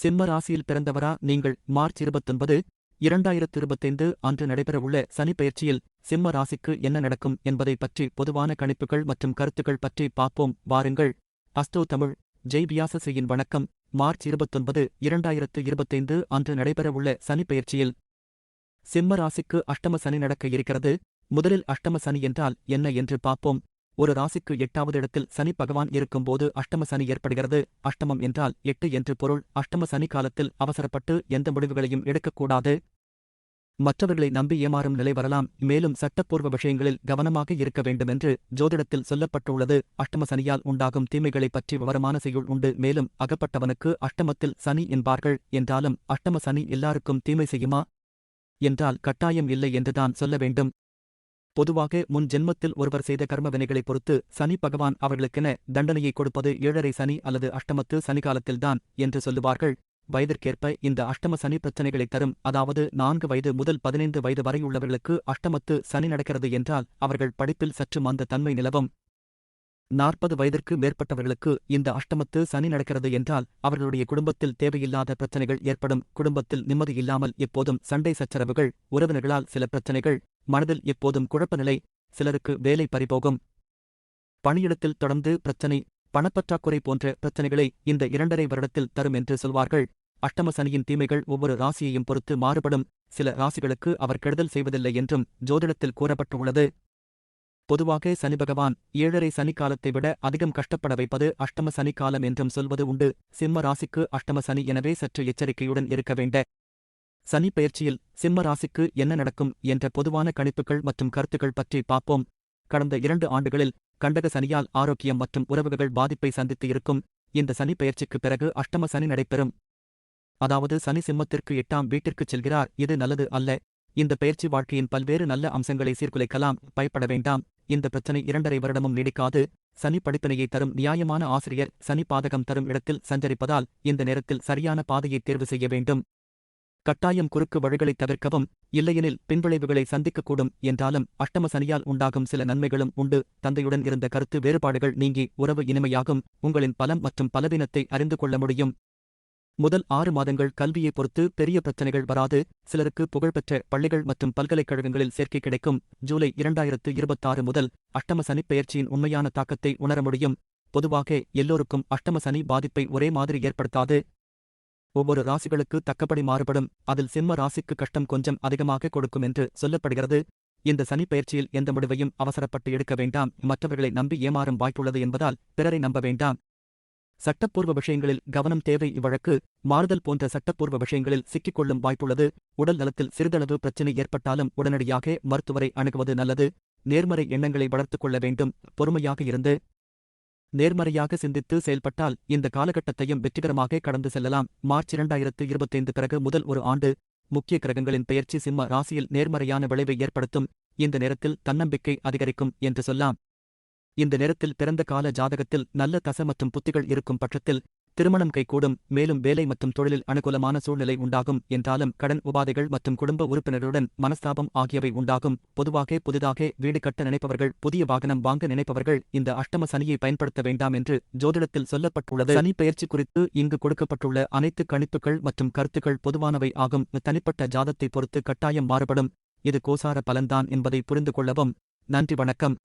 சிம்ம ராசியில் பிறந்தவரா? நீங்கள் மார்ச் இருபத்தொன்பது இரண்டாயிரத்து இருபத்தைந்து அன்று நடைபெறவுள்ள சனிப்பெயர்ச்சியில் சிம்ம ராசிக்கு என்ன நடக்கும் என்பதை பற்றி பொதுவான கணிப்புகள் மற்றும் கருத்துக்கள் பற்றி பார்ப்போம். வாருங்கள். அஸ்டோ தமிழ் ஜெய் வியாசசியின் வணக்கம். மார்ச் இருபத்தொன்பது இரண்டாயிரத்து இருபத்தைந்து அன்று நடைபெறவுள்ள சனிப்பெயர்ச்சியில் சிம்ம ராசிக்கு அஷ்டம சனி நடக்க இருக்கிறது. முதலில் அஷ்டம சனி என்றால் என்ன என்று பார்ப்போம். ஒரு ராசிக்கு எட்டாவது இடத்தில் சனி பகவான் இருக்கும்போது அஷ்டம சனி ஏற்படுகிறது. அஷ்டமம் என்றால் எட்டு என்று பொருள். அஷ்டம சனி காலத்தில் அவசரப்பட்டு எந்த முடிவுகளையும் எடுக்கக்கூடாது. மற்றவர்களை நம்பி ஏமாறும் நிலை வரலாம். மேலும் சட்டப்பூர்வ விஷயங்களில் கவனமாக இருக்க வேண்டுமென்று ஜோதிடத்தில் சொல்லப்பட்டுள்ளது. அஷ்டம சனியால் உண்டாகும் தீமைகளை பற்றி விவரமான செய்யுள் உண்டு. மேலும் அகப்பட்டவனுக்கு அஷ்டமத்தில் சனி என்பார்கள். என்றாலும் அஷ்டம சனி எல்லாருக்கும் தீமை செய்யுமா? என்றால் கட்டாயம் இல்லை என்றுதான் சொல்ல வேண்டும். பொதுவாக முன் ஜென்மத்தில் ஒருவர் செய்த கர்மவினைகளை பொறுத்து சனி பகவான் அவர்களுக்கென தண்டனையை கொடுப்பது ஏழரை சனி அல்லது அஷ்டமத்து சனிகாலத்தில்தான் என்று சொல்லுவார்கள். வயதிற்கேற்ப இந்த அஷ்டம சனி பிரச்சனைகளை தரும் அதாவது நான்கு வயது முதல் பதினைந்து வயது வரையுள்ளவர்களுக்கு அஷ்டமத்து சனி நடக்கிறது என்றால் அவர்கள் படிப்பில் சற்று மந்த தன்மை நிலவும். நாற்பது வயதிற்கு மேற்பட்டவர்களுக்கு இந்த அஷ்டமத்து சனி நடக்கிறது என்றால் அவர்களுடைய குடும்பத்தில் தேவையில்லாத பிரச்சனைகள் ஏற்படும். குடும்பத்தில் நிம்மதி இல்லாமல் எப்போதும் சண்டை சச்சரவுகள் உறவினர்களால் சில பிரச்சனைகள் மனதில் எப்போதும் குழப்பநிலை சிலருக்கு வேலை பறிபோகும். பணியிடத்தில் தொடர்ந்து பிரச்சனை பணப்பற்றாக்குறை போன்ற பிரச்சனைகளை இந்த இரண்டரை வருடத்தில் தரும் என்று சொல்வார்கள். அஷ்டம சனியின் தீமைகள் ஒவ்வொரு ராசியையும் பொறுத்து மாறுபடும். சில ராசிகளுக்கு அவர் கெடுதல் செய்வதில்லை என்றும் ஜோதிடத்தில் கூறப்பட்டுள்ளது. பொதுவாக சனி பகவான் ஏழரை சனிக்காலத்தை விட அதிகம் கஷ்டப்பட வைப்பது அஷ்டம சனிக்காலம் என்றும் சொல்வது உண்டு. சிம்ம ராசிக்கு அஷ்டம சனி எனவே சற்று எச்சரிக்கையுடன் இருக்க வேண்ட சனி பயிற்சியில் சிம்ம ராசிக்கு என்ன நடக்கும் என்ற பொதுவான கணிப்புகள் மற்றும் கருத்துக்கள் பற்றி பார்ப்போம். கடந்த இரண்டு ஆண்டுகளில் கண்டக சனியால் ஆரோக்கியம் மற்றும் உறவுகள் பாதிப்பை சந்தித்து இருக்கும் இந்த சனி பயிற்சிக்கு பிறகு அஷ்டம சனி நடைபெறும். அதாவது சனி சிம்மத்திற்கு எட்டாம் வீட்டிற்குச் செல்கிறார். இது நல்லது அல்ல. இந்த பயிற்சி வாழ்க்கையின் பல்வேறு நல்ல அம்சங்களை சீர்குலைக்கலாம். பயப்பட வேண்டாம். இந்த பிரச்சனை இரண்டரை வருடமும் நீடிக்காது. சனி படிப்பினையை தரும் நியாயமான ஆசிரியர் சனி பாதகம் தரும் இடத்தில் சஞ்சரிப்பதால் இந்த நேரத்தில் சரியான பாதையை தேர்வு செய்ய வேண்டும். கட்டாயம் குறுக்கு வழிகளை தவிர்க்கவும் இல்லையெனில் பின்விளைவுகளை சந்திக்கக்கூடும் என்றாலும் அஷ்டம சனியால் உண்டாகும் சில நன்மைகளும் உண்டு. தந்தையுடன் இருந்த கருத்து வேறுபாடுகள் நீங்கி உறவு இனிமையாகும். உங்களின் பலம் மற்றும் பலவீனத்தை அறிந்து கொள்ள முடியும். முதல் ஆறு மாதங்கள் கல்வியை பொறுத்து பெரிய பிரச்சனைகள் வராது. சிலருக்கு புகழ்பெற்ற பள்ளிகள் மற்றும் பல்கலைக்கழகங்களில் சேர்க்கை கிடைக்கும். ஜூலை இரண்டாயிரத்து இருபத்தாறு முதல் அஷ்டம சனி பெயர்ச்சியின் உண்மையான தாக்கத்தை உணர முடியும். பொதுவாக எல்லோருக்கும் அஷ்டம சனி பாதிப்பை ஒரே மாதிரி ஏற்படுத்தாது. ஒவ்வொரு ராசிகளுக்கு தக்கபடி மாறுபடும். அதில் சிம்ம ராசிக்கு கஷ்டம் கொஞ்சம் அதிகமாக கொடுக்கும் என்று சொல்லப்படுகிறது. இந்த சனி பயிற்சியில் எந்த முடிவையும் அவசரப்பட்டு எடுக்க வேண்டாம். மற்றவர்களை நம்பி ஏமாறும் வாய்ப்புள்ளது என்பதால் பிறரை நம்ப வேண்டாம். சட்டப்பூர்வ விஷயங்களில் கவனம் தேவை. இவ்வழக்கு மாறுதல் போன்ற சட்டப்பூர்வ விஷயங்களில் சிக்கிக்கொள்ளும் வாய்ப்புள்ளது. உடல் நலத்தில் சிறிதளவு பிரச்சினை ஏற்பட்டாலும் உடனடியாக மருத்துவரை அணுகுவது நல்லது. நேர்மறை எண்ணங்களை வளர்த்துக் கொள்ள வேண்டும். பொறுமையாக இருந்து நேர்மறையாக சிந்தித்து செயல்பட்டால் இந்த காலகட்டத்தையும் வெற்றிகரமாக கடந்து செல்லலாம். மார்ச் இரண்டாயிரத்து இருபத்தைந்து பிறகு முதல் ஒரு ஆண்டு முக்கிய கிரகங்களின் பெயர்ச்சி சிம்ம ராசியில் நேர்மறையான விளைவை ஏற்படுத்தும். இந்த நேரத்தில் தன்னம்பிக்கை அதிகரிக்கும் என்று சொல்லாம். இந்த நேரத்தில் பிறந்த கால ஜாதகத்தில் நல்ல தச மற்றும் புத்திகள் இருக்கும் பட்சத்தில் திருமணம் கைகூடும் மேலும் வேலை மற்றும் தொழிலில் அனுகூலமான சூழ்நிலை உண்டாகும் என்றாலும் கடன் உபாதைகள் மற்றும் குடும்ப உறுப்பினருடன் மனஸ்தாபம் ஆகியவை உண்டாகும். பொதுவாக புதிதாக வீடு கட்ட நினைப்பவர்கள் புதிய வாகனம் வாங்க நினைப்பவர்கள் இந்த அஷ்டம சனியை பயன்படுத்த வேண்டாம் என்று ஜோதிடத்தில் சொல்லப்பட்டுள்ளது. சனி பயிற்சி குறித்து இங்கு கொடுக்கப்பட்டுள்ள அனைத்து கணிப்புகள் மற்றும் கருத்துக்கள் பொதுவானவை ஆகும். தனிப்பட்ட ஜாதத்தை பொறுத்து கட்டாயம் மாறுபடும். இது கோசார பலன்தான் என்பதை புரிந்து கொள்ளவும். நன்றி வணக்கம்.